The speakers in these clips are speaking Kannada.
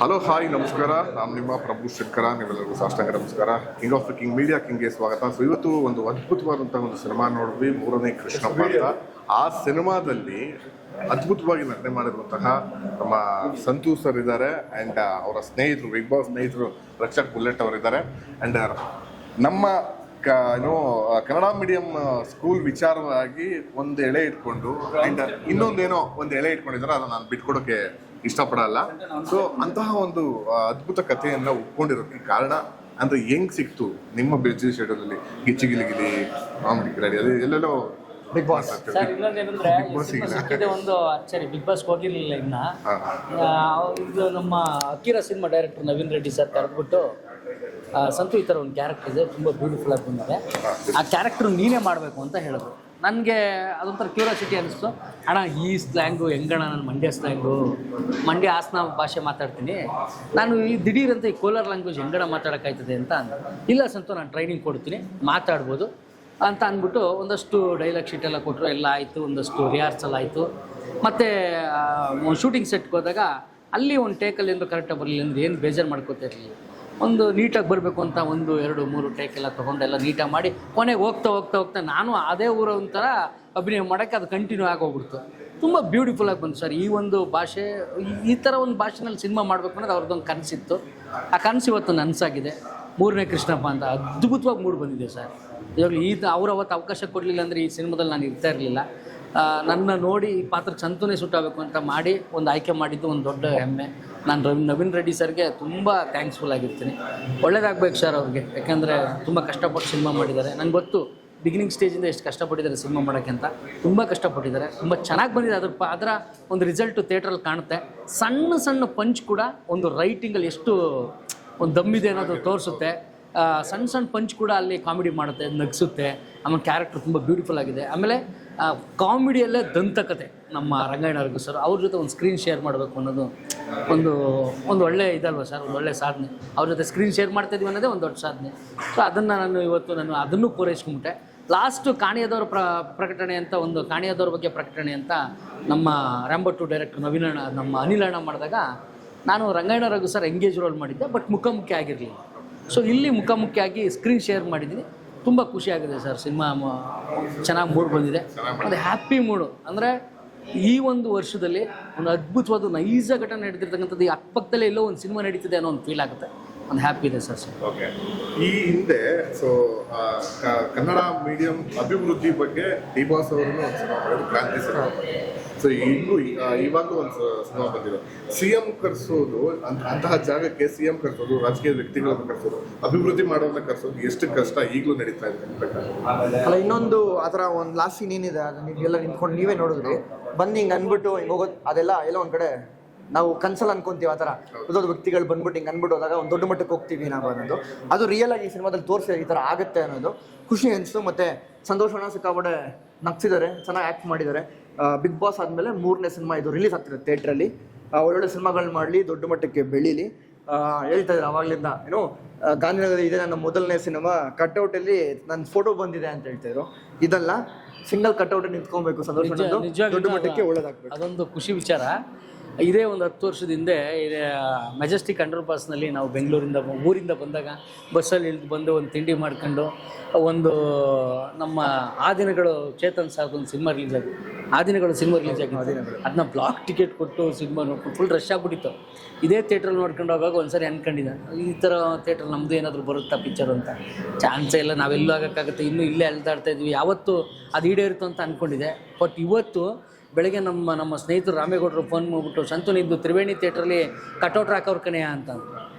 ಹಲೋ ಹಾಯ್ ನಮಸ್ಕಾರ. ನಾನು ನಿಮ್ಮ ಪ್ರಭು ಶಂಕರ ನೀವೆಲ್ಲರಿಗೂ ಸಾಷ್ಟಾಂಗ ನಮಸ್ಕಾರ. King of the king media ಕಿಂಗ್ಗೆ ಸ್ವಾಗತ. ಸೊ ಇವತ್ತು ಒಂದು ಅದ್ಭುತವಾದಂತಹ ಒಂದು ಸಿನಿಮಾ ನೋಡಿದ್ವಿ, ಮೂರನೇ ಕೃಷ್ಣ ಅಂತ. ಆ ಸಿನಿಮಾದಲ್ಲಿ ಅದ್ಭುತವಾಗಿ ನಟನೆ ಮಾಡಿರುವಂತಹ ನಮ್ಮ ಸಂತು ಸರ್ ಇದ್ದಾರೆ ಅಂಡ್ ಅವರ ಸ್ನೇಹಿತರು ಬಿಗ್ ಬಾಸ್ ಸ್ನೇಹಿತರು, ರಕ್ಷಕ್ ಬುಲೆಟ್ ಅವರಿದ್ದಾರೆ. ಅಂಡ್ ನಮ್ಮ ಕ- ಏನು ಕನ್ನಡ ಮೀಡಿಯಂ ಸ್ಕೂಲ್ ವಿಚಾರವಾಗಿ ಒಂದು ಎಳೆ ಇಟ್ಕೊಂಡು ಅಂಡ್ ಇನ್ನೊಂದೇನೋ ಒಂದು ಎಳೆ ಇಟ್ಕೊಂಡಿದ್ದಾರೆ, ಅದನ್ನು ನಾನು ಬಿಟ್ಕೊಡೋಕೆ ಇಷ್ಟಪಡಲ್ಲ. ಸೊ ಅಂತಹ ಒಂದು ಅದ್ಭುತ ಕಥೆಯನ್ನ ಒಪ್ಕೊಂಡಿರೋಕ್ಕೆ ಕಾರಣ ಅಂದ್ರೆ ಹೆಂಗ್ ಸಿಕ್ತು ನಿಮ್ಮ ಬಿಜಿ ಶೆಡ್ಯೂಲ್ ಅಲ್ಲಿ? ಗಿಚ್ಚಿಗಿಲಿಗಿಲಿ ಕಾಮಿಡಿ ಕಿಲಾಡಿ ಅದೇ ಎಲ್ಲೆಲ್ಲೋ ಬಿಗ್ ಬಾಸ್ ಸರ್ ಇನ್ನೊಂದೇನಂದ್ರೆ Big Boss ಸಿನಿಮಾ ಇಲ್ಲ. ಸಿಕ್ಕಿದೆ ಒಂದು ಅಚ್ಚರಿ ಬಿಗ್ ಬಾಸ್ ಹೋಗಿರ್ಲಿಲ್ಲ ಇನ್ನ. ಹಾ, ಹಾ. ಆ, ಇದು ನಮ್ಮ ಅಕ್ಕಿರ cinema director Naveen Reddy sir ಕರೆದ್ಬಿಟ್ಟು ಆ, ಸಂತು ಈ ಥರ ಒಂದು ಕ್ಯಾರೆಕ್ಟರ್ ಇದೆ ತುಂಬಾ ಬ್ಯೂಟಿಫುಲ್ ಆಗಿ ಬಂದಿದೆ. ಆ ಕ್ಯಾರೆಕ್ಟರ್ ನೀನೇ ಮಾಡಬೇಕು ಅಂತ ಹೇಳಿದ್ರು. ನನಗೆ ಅದೊಂಥರ ಕ್ಯೂರಿಯಾಸಿಟಿ ಅನಿಸ್ತು. ಅಣ್ಣ, ಈ ಸ್ಲ್ಯಾಂಗು ಹೆಂಗಣ ನಾನು ಮಂಡ್ಯ ಸ್ಲ್ಯಾಂಗು ಮಂಡ್ಯ ಆಸ್ನ ಭಾಷೆ ಮಾತಾಡ್ತೀನಿ. ನಾನು ಈ ದಿಢೀರ್ ಅಂತ ಈ ಕೋಲಾರ್ ಲ್ಯಾಂಗ್ವೇಜ್ ಹೆಂಗಣ ಮಾತಾಡೋಕ್ಕಾಯ್ತದೆ ಅಂತ ಅಂದೆ ಇಲ್ಲ ಸಂತು, ನಾನು ಟ್ರೈನಿಂಗ್ ಕೊಡ್ತೀನಿ, ಮಾತಾಡ್ಬೋದು ಅಂತ ಅಂದ್ಬಿಟ್ಟು ಒಂದಷ್ಟು ಡೈಲಾಗ್ ಶೀಟ್ ಎಲ್ಲ ಕೊಟ್ಟರು ಎಲ್ಲ ಆಯಿತು, ಒಂದಷ್ಟು ರಿಹಾರ್ಸಲ್ ಆಯಿತು. ಮತ್ತು ಶೂಟಿಂಗ್ ಸೆಟ್ಗೆ ಹೋದಾಗ ಅಲ್ಲಿ ಒಂದು ಟೇಕಲ್ಲಿ ಏನು ಕರೆಕ್ಟಾಗಿ ಬರಲಿಲ್ಲ ಏನು ಬೇಜಾರು ಮಾಡ್ಕೋತಾ ಇರಲಿಲ್ಲ. ಒಂದು ನೀಟಾಗಿ ಬರಬೇಕು ಅಂತ ಒಂದು ಎರಡು ಮೂರು ಟೇಕ್ ಎಲ್ಲ ತೊಗೊಂಡೆಲ್ಲ ನೀಟಾಗಿ ಮಾಡಿ ಕೊನೆಗೆ ಹೋಗ್ತಾ ಹೋಗ್ತಾ ಹೋಗ್ತಾ ನಾನು ಅದೇ ಊರ ಒಂಥರ ಅಭಿನಯ ಮಾಡೋಕ್ಕೆ ಅದು ಕಂಟಿನ್ಯೂ ಆಗೋಗ್ಬಿಡ್ತು. ತುಂಬ ಬ್ಯೂಟಿಫುಲ್ ಆಗಿ ಬಂತು ಸರ್. ಈ ಒಂದು ಭಾಷೆ, ಈ- ಥರ ಒಂದು ಭಾಷೆನಲ್ಲಿ ಸಿನಿಮಾ ಮಾಡಬೇಕು ಅನ್ನೋದು ಅವ್ರದ್ದೊಂದು ಕನಸಿತ್ತು. ಆ ಕನಸು ಇವತ್ತು ನನಸಾಗಿದೆ. ಮೂರನೇ ಕೃಷ್ಣಪ್ಪ ಅಂತ ಅದ್ಭುತವಾಗಿ ಮೂಡ್ ಬಂದಿದೆ ಸರ್. ಇವಾಗ ಈ ಅವ್ರು ಅವತ್ತು ಅವಕಾಶ ಕೊಡಲಿಲ್ಲ ಅಂದರೆ ಈ ಸಿನಿಮಾದಲ್ಲಿ ನಾನು ಇರ್ತಾ ಇರಲಿಲ್ಲ. ನನ್ನ ನೋಡಿ ಈ ಪಾತ್ರ ಸಂತೂನೇ ಸುಟ್ಟಾಗಬೇಕು ಅಂತ ಮಾಡಿ ಒಂದು ಆಯ್ಕೆ ಮಾಡಿದ್ದು ಒಂದು ದೊಡ್ಡ ಹೆಮ್ಮೆ. ನಾನು ರವಿ, ನವೀನ್ ರೆಡ್ಡಿ ಸರ್ಗೆ ತುಂಬ ಥ್ಯಾಂಕ್ಸ್ಫುಲ್ ಆಗಿರ್ತೀನಿ. ಒಳ್ಳೇದಾಗಬೇಕು ಸರ್ ಅವ್ರಿಗೆ. ಯಾಕೆಂದರೆ ತುಂಬ ಕಷ್ಟಪಟ್ಟು ಸಿನಿಮಾ ಮಾಡಿದ್ದಾರೆ. ನನಗೆ ಗೊತ್ತು ಬಿಗಿನಿಂಗ್ ಸ್ಟೇಜಿಂದ ಎಷ್ಟು ಕಷ್ಟಪಟ್ಟಿದ್ದಾರೆ ಸಿನಿಮಾ ಮಾಡೋಕ್ಕೆ ಅಂತ. ತುಂಬ ಕಷ್ಟಪಟ್ಟಿದ್ದಾರೆ. ತುಂಬ ಚೆನ್ನಾಗಿ ಬಂದಿದೆ. ಅದ್ರ ಅದರ ಒಂದು ರಿಸಲ್ಟು ಥಿಯೇಟ್ರಲ್ಲಿ ಕಾಣುತ್ತೆ. ಸಣ್ಣ ಸಣ್ಣ ಪಂಚ್ ಕೂಡ ಒಂದು ರೈಟಿಂಗಲ್ಲಿ ಎಷ್ಟು ಒಂದು ದಮ್ಮಿದೆ ಅನ್ನೋದು ತೋರಿಸುತ್ತೆ. ಸಣ್ಣ ಸಣ್ಣ ಪಂಚ್ ಕೂಡ ಅಲ್ಲಿ ಕಾಮಿಡಿ ಮಾಡುತ್ತೆ, ನಗಿಸುತ್ತೆ. ಆಮೇಲೆ ಕ್ಯಾರೆಕ್ಟರ್ ತುಂಬ ಬ್ಯೂಟಿಫುಲ್ ಆಗಿದೆ. ಆಮೇಲೆ ಕಾಮಿಡಿಯಲ್ಲೇ ದಂತಕತೆ ನಮ್ಮ ರಂಗಾಯಣವ್ರಿಗೂ ಸರ್. ಅವ್ರ ಜೊತೆ ಒಂದು ಸ್ಕ್ರೀನ್ ಶೇರ್ ಮಾಡಬೇಕು ಅನ್ನೋದು ಒಂದು ಒಂದು ಒಳ್ಳೆ ಇದಲ್ವ ಸರ್? ಒಂದು ಒಳ್ಳೆ ಸಾಧನೆ. ಅವ್ರ ಜೊತೆ ಸ್ಕ್ರೀನ್ ಶೇರ್ ಮಾಡ್ತಾಯಿದ್ವಿ ಅನ್ನೋದೇ ಒಂದು ದೊಡ್ಡ ಸಾಧನೆ. ಸೊ ಅದನ್ನು ನಾನು ಇವತ್ತು ನಾನು ಅದನ್ನು ಪೂರೈಸ್ಕೊಂಬಿಟ್ಟೆ. ಲಾಸ್ಟು ಕಾಣಿಯದವರ ಪ್ರ, ಪ್ರಕಟಣೆ ಅಂತ ಒಂದು, ಕಾಣಿಯಾದವ್ರ ಬಗ್ಗೆ ಪ್ರಕಟಣೆ ಅಂತ ನಮ್ಮ ರ್ಯಾಂಬಟ್ಟು ಡೈರೆಕ್ಟರ್ ನವೀನಣ್ಣ ನಮ್ಮ ಅನಿಲಣ್ಣ ಮಾಡಿದಾಗ ನಾನು Rangayana Raghu sir engage role ಮಾಡಿದ್ದೆ ಬಟ್ ಮುಖಾಮುಖಿ ಆಗಿರಲಿಲ್ಲ. ಸೊ ಇಲ್ಲಿ ಮುಖಾಮುಖಿಯಾಗಿ ಸ್ಕ್ರೀನ್ ಶೇರ್ ಮಾಡಿದ್ದೀನಿ. ತುಂಬ ಖುಷಿಯಾಗಿದೆ ಸರ್ ಸಿನಿಮಾ ಚೆನ್ನಾಗಿ ಮೂಡ್ ಬಂದಿದೆ. ಒಂದು ಹ್ಯಾಪಿ ಮೂಡು ಅಂದರೆ ಈ ಒಂದು ವರ್ಷದಲ್ಲಿ ಒಂದು ಅದ್ಭುತವಾದ ನೈಜ ಘಟನೆ ನಡೆದಿರ್ತಕ್ಕಂಥದ್ದು ಈ ಅಕ್ಕಪಕ್ಕದಲ್ಲೇ ಎಲ್ಲೋ ಒಂದು ಸಿನಿಮಾ ನಡೀತಿದೆ ಅನ್ನೋ ಒಂದು ಫೀಲ್ ಆಗುತ್ತೆ. ಒಂದು ಹ್ಯಾಪಿ ಇದೆ ಸರ್ ಓಕೆ ಈ ಹಿಂದೆ ಸೊ ಕನ್ನಡ ಮೀಡಿಯಂ ಅಭಿವೃದ್ಧಿ ಬಗ್ಗೆ ಡಿ ಬಾಸ್ ಅವರನ್ನು ಕ್ರಾಂತಿ ಸೊ ಈಗಲೂ ಇವಾಗ ಒಂದು ಸಿನಿಮಾ ಬಂದಿದೆ ಸಿ ಎಂ ಕರೆಸೋದು ಅಂತಹ ಜಾಗಕ್ಕೆ ಸಿ ಎಂ ಕರೆಸೋದು ರಾಜಕೀಯ ವ್ಯಕ್ತಿಗಳನ್ನು ಕರೆಸೋದು ಅಭಿವೃದ್ಧಿ ಮಾಡೋದನ್ನ ಕರೆಸೋದು ಎಷ್ಟು ಕಷ್ಟ ಈಗಲೂ ನಡೀತಾ ಇದೆ? ಅಲ್ಲ ಇನ್ನೊಂದು ಆ ಥರ ಒಂದು ಲಾಸ್ಟ್ ಸೀನ್ ಏನಿದೆ ಅದು ನೀವೆಲ್ಲ ನಿಂತ್ಕೊಂಡು ನೀವೇ ನೋಡಿದ್ರಿ. ಬಂದು ಹಿಂಗೆ ಅನ್ಬಿಟ್ಟು ಹಿಂಗೆ ಹೋಗೋದು ಅದೆಲ್ಲ ಎಲ್ಲ ಒಂದು ಕಡೆ ನಾವು ಕನ್ಸಲ್ ಅನ್ಕೊಂತೀವಿ ಆ ಥರ. ದೊಡ್ಡ ವ್ಯಕ್ತಿಗಳು ಬಂದ್ಬಿಟ್ಟು ಹಿಂಗೆ ಅನ್ಬಿಟ್ಟು ಹೋದಾಗ ಒಂದು ದೊಡ್ಡ ಮಟ್ಟಕ್ಕೆ ಹೋಗ್ತೀವಿ ನಾವು ಅನ್ನೋದು. ಅದು ರಿಯಲ್ ಆಗಿ ಈ ಸಿನಿಮಾದಲ್ಲಿ ತೋರಿಸಿ ಈ ಥರ ಆಗುತ್ತೆ ಅನ್ನೋದು. ಖುಷಿ ಅನಿಸ್ತು ಮತ್ತೆ ಸಂತೋಷ ಸಿಕ್ಕಾಪಡೆ ನಗ್ಸಿದ್ದಾರೆ ಚೆನ್ನಾಗಿ ಆ್ಯಕ್ಟ್ ಮಾಡಿದ್ದಾರೆ. ಬಿಗ್ ಬಾಸ್ ಆದಮೇಲೆ ಮೂರನೇ ಸಿನಿಮಾ ಇದು ರಿಲೀಸ್ ಆಗ್ತಿದೆ ಥಿಯೇಟ್ರಲ್ಲಿ ಒಳ್ಳೊಳ್ಳೆ ಸಿನಿಮಾಗಳನ್ನ ಮಾಡಲಿ ದೊಡ್ಡ ಮಟ್ಟಕ್ಕೆ ಬೆಳೀಲಿ. ಹೇಳ್ತಾ ಇದ್ದಾರೆ ಅವಾಗ್ಲಿಂದ. ಏನು ಗಾಂಧಿನಗರ ಇದೆ ನನ್ನ ಮೊದಲನೇ ಸಿನಿಮಾ ಕಟ್ಔಟಲ್ಲಿ ನನ್ನ ಫೋಟೋ ಬಂದಿದೆ ಅಂತ ಹೇಳ್ತಿದ್ರು ಇದಲ್ಲ ಸಿಂಗಲ್ ಕಟ್ಔಟ್ ನಿಂತ್ಕೊಬೇಕು ಸಂತೋಷ ದೊಡ್ಡ ಮಟ್ಟಕ್ಕೆ ಒಳ್ಳೆದಾಗ್ಬೇಕು. ಅದೊಂದು ಖುಷಿ ವಿಚಾರ. ಇದೇ ಒಂದು ಹತ್ತು ವರ್ಷದ ಹಿಂದೆ ಇದೇ ಮೆಜೆಸ್ಟಿಕ್ ಅಂಡರ್ ಪಾಸ್ನಲ್ಲಿ ನಾವು ಬೆಂಗಳೂರಿಂದ ಊರಿಂದ ಬಂದಾಗ ಬಸ್ಸಲ್ಲಿ ಇಳಿದು ಬಂದು ಒಂದು ತಿಂಡಿ ಮಾಡ್ಕೊಂಡು ಒಂದು ನಮ್ಮ ಆ ದಿನಗಳು ಚೇತನ್ ಸಾರ್ದು ಒಂದು ಸಿನಿಮಾ ರಿಲೀಸ್ ಆಗಿ ಆ ದಿನಗಳು ಸಿನಿಮಾ ರಿಲೀಸ್ ಅದನ್ನ ಬ್ಲಾಕ್ ಟಿಕೆಟ್ ಕೊಟ್ಟು ಸಿನಿಮಾ ನೋಡ್ಕೊಂಡು ಫುಲ್ ರಶ್ ಆಗ್ಬಿಟ್ಟಿತ್ತು. ಇದೇ ಥಿಯೇಟ್ರಲ್ಲಿ ನೋಡ್ಕೊಂಡು ಹೋಗಾಗ ಒಂದ್ಸರಿ ಅನ್ಕೊಂಡಿದ್ದೆ. ಈ ಥರ ಥಿಯೇಟ್ರಲ್ಲಿ ನಮ್ಮದು ಏನಾದರೂ ಬರುತ್ತಾ ಪಿಕ್ಚರ್ ಅಂತ? ಚಾನ್ಸೇ ಇಲ್ಲ, ನಾವೆಲ್ಲೂ ಆಗೋಕ್ಕಾಗುತ್ತೆ, ಇನ್ನೂ ಇಲ್ಲೇ ಅಲ್ದಾಡ್ತಾ ಇದ್ವಿ. ಯಾವತ್ತು ಅದು ಈಡೇರಿತು ಅಂತ ಅಂದ್ಕೊಂಡಿದ್ದೆ ಬಟ್ ಇವತ್ತು ಬೆಳಗ್ಗೆ ನಮ್ಮ ನಮ್ಮ ಸ್ನೇಹಿತರು ರಾಮೇಗೌಡರು ಫೋನ್ ಮಾಡ್ಬಿಟ್ಟು ಸಂತೂನಿದ್ದು ತ್ರಿವೇಣಿ ಥಿಯೇಟ್ರಲ್ಲಿ ಕಟೌಟ್ ಹಾಕೋರು ಕಣೆಯ ಅಂತ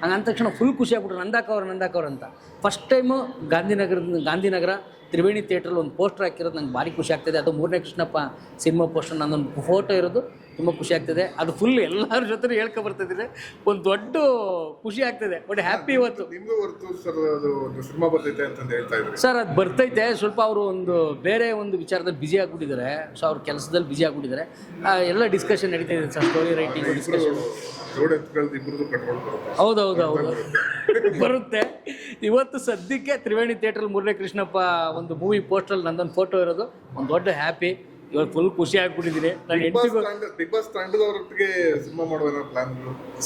ಹಂಗೆ ಅಂದ ತಕ್ಷಣ ಫುಲ್ ಖುಷಿ ಆಗ್ಬಿಟ್ರು ನಂದಾಕವ್ರು ನಂದಾಕವ್ರು ಅಂತ. ಫಸ್ಟ್ ಟೈಮು ಗಾಂಧಿನಗರದ ಗಾಂಧಿನಗರ ತ್ರಿವೇಣಿ ಥಿಯೇಟ್ರಲ್ಲಿ ಒಂದು ಪೋಸ್ಟರ್ ಹಾಕಿರೋದು ನಂಗೆ ಭಾರಿ ಖುಷಿ ಆಗ್ತಿದೆ. ಅದು ಮೂರನೇ ಕೃಷ್ಣಪ್ಪ ಸಿನಿಮಾ ಪೋಸ್ಟರ್ ನನ್ನೊಂದು ಫೋಟೋ ಇರೋದು. ತುಂಬ ಖುಷಿ ಆಗ್ತದೆ. ಅದು ಫುಲ್ ಎಲ್ಲರ ಜೊತೆ ಹೇಳ್ಕೊ ಬರ್ತಿದ್ರೆ ಒಂದು ದೊಡ್ಡ ಖುಷಿ ಆಗ್ತಿದೆ. ಬಟ್ ಹ್ಯಾಪಿ ಇವತ್ತು. ನಿಮ್ಗೂ ಹೊರತು ಸರ್ ಅದು ಸಿನಿಮಾ ಬರ್ತೈತೆ ಅಂತಂದು ಹೇಳ್ತಾ ಇದ್ರು. ಸರ್ ಅದು ಬರ್ತೈತೆ. ಸ್ವಲ್ಪ ಅವರು ಒಂದು ಬೇರೆ ಒಂದು ವಿಚಾರದಲ್ಲಿ ಬ್ಯುಸಿ ಆಗ್ಬಿಟ್ಟಿದ್ದಾರೆ. ಸೊ ಅವ್ರ ಕೆಲಸದಲ್ಲಿ ಬ್ಯುಸಿ ಆಗ್ಬಿಟ್ಟಿದ್ದಾರೆ. ಎಲ್ಲ ಡಿಸ್ಕಷನ್ ನಡೀತಾ ಇದೆ ಸರ್ ಸ್ಟೋರಿ ರೈಟಿಂಗ್ ಡಿಸ್ಕಷನ್ ಹೌದೌದು ಹೌದು. ಬರುತ್ತೆ. ಇವತ್ತು ಸದ್ಯಕ್ಕೆ ತ್ರಿವೇಣಿ ಥಿಯೇಟ್ರಲ್ಲಿ ಮೂರನೇ ಕೃಷ್ಣಪ್ಪ ಒಂದು ಮೂವಿ ಪೋಸ್ಟಲ್ಲಿ ನಂದೊಂದು ಫೋಟೋ ಇರೋದು. ಒಂದು ದೊಡ್ಡ ಹ್ಯಾಪಿ ಇವತ್ತು ಫುಲ್ ಖುಷಿ ಆಗ್ಬಿಟ್ಟಿದ್ದೀನಿ ನಾನು ಬಿಗ್ ಬಾಸ್ ಹೆಂಡತಿಗೂ ಬಿಗ್ ಬಾಸ್ ತಂಡದವರೊಟ್ಟಿಗೆ ಸಿನಿಮಾ ಮಾಡುವ ಪ್ಲಾನ್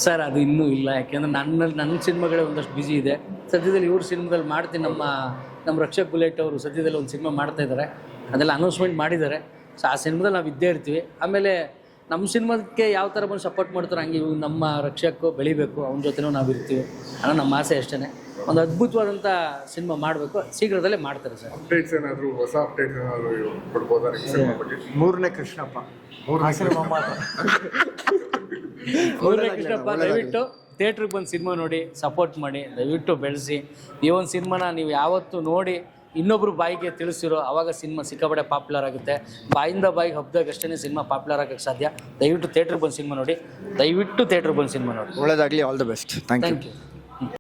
ಸರ್ ಅದು ಇನ್ನೂ ಇಲ್ಲ. ಯಾಕೆಂದ್ರೆ ನನ್ನ ನನ್ನ ಸಿನಿಮಾಗಳೇ ಒಂದಷ್ಟು ಬ್ಯುಸಿ ಇದೆ. ಸದ್ಯದಲ್ಲಿ ಇವ್ರ ಸಿನಿಮಾದಲ್ಲಿ ಮಾಡ್ತೀನಿ ನಮ್ಮ ನಮ್ಮ ರಕ್ಷಕ್ ಬುಲೆಟ್ ಅವರು ಸದ್ಯದಲ್ಲಿ ಒಂದು ಸಿನಿಮಾ ಮಾಡ್ತಾ ಇದ್ದಾರೆ ಅದೆಲ್ಲ ಅನೌನ್ಸ್ಮೆಂಟ್ ಮಾಡಿದ್ದಾರೆ. ಸೊ ಆ ಸಿನಿಮಾದಲ್ಲಿ ನಾವು ಇದ್ದೇ ಇರ್ತೀವಿ. ಆಮೇಲೆ ನಮ್ಮ ಸಿನಿಮಾಕ್ಕೆ ಯಾವ ಥರ ಬಂದು ಸಪೋರ್ಟ್ ಮಾಡ್ತಾರೆ ಹಂಗೆ ಇವು ನಮ್ಮ ರಕ್ಷಕ್ಕೂ ಬೆಳಿಬೇಕು ಅವನ ಜೊತೆನೂ ನಾವು ಇರ್ತೀವಿ ಅನ್ನೋ ನಮ್ಮ ಆಸೆ ಅಷ್ಟೇ ಒಂದು ಅದ್ಭುತವಾದಂಥ ಸಿನಿಮಾ ಮಾಡಬೇಕು ಶೀಘ್ರದಲ್ಲೇ ಮಾಡ್ತಾರೆ ಸರ್. ಅಪ್ಡೇಟ್ಸ್ ಏನಾದರೂ ಹೊಸ ಅಪ್ಡೇಟ್ ಏನಾದರೂ ಕೊಡ್ಬೋದಾ ಸಿನಿಮಾ ಬಗ್ಗೆ? ಮೂರನೇ ಕೃಷ್ಣಪ್ಪ. ಮೂರನೇ ಆ ಸಿನಿಮಾ ಮೂರನೇ ಕೃಷ್ಣಪ್ಪ ದಯವಿಟ್ಟು ಥಿಯೇಟ್ರಿಗೆ ಬಂದು ಸಿನಿಮಾ ನೋಡಿ ಸಪೋರ್ಟ್ ಮಾಡಿ ದಯವಿಟ್ಟು ಬೆಳೆಸಿ. ಈ ಒಂದು ಸಿನಿಮಾನ ನೀವು ಯಾವತ್ತು ನೋಡಿ ಇನ್ನೊಬ್ರು ಬಾಯಿಗೆ ತಿಳಿಸಿರೋ ಅವಾಗ ಸಿನಿಮಾ ಸಿಕ್ಕಾಪಟ್ಟೆ ಪಾಪ್ಯುಲರ್ ಆಗುತ್ತೆ. ಬಾಯಿಂದ ಬಾಯಿಗೆ ಹಬ್ದಾಗ ಅಷ್ಟೇ ಸಿನಿಮಾ ಪಾಪ್ಯುಲರ್ ಆಗಕ್ಕೆ ಸಾಧ್ಯ. ದಯವಿಟ್ಟು ಥಿಯೇಟ್ರಿಗೆ ಬಂದು ಸಿನಿಮಾ ನೋಡಿ. ದಯವಿಟ್ಟು ಥಿಯೇಟ್ರಿಗೆ ಬಂದು ಸಿನಿಮಾ ನೋಡಿ. ಒಳ್ಳೇದಾಗಲಿ all the best thank you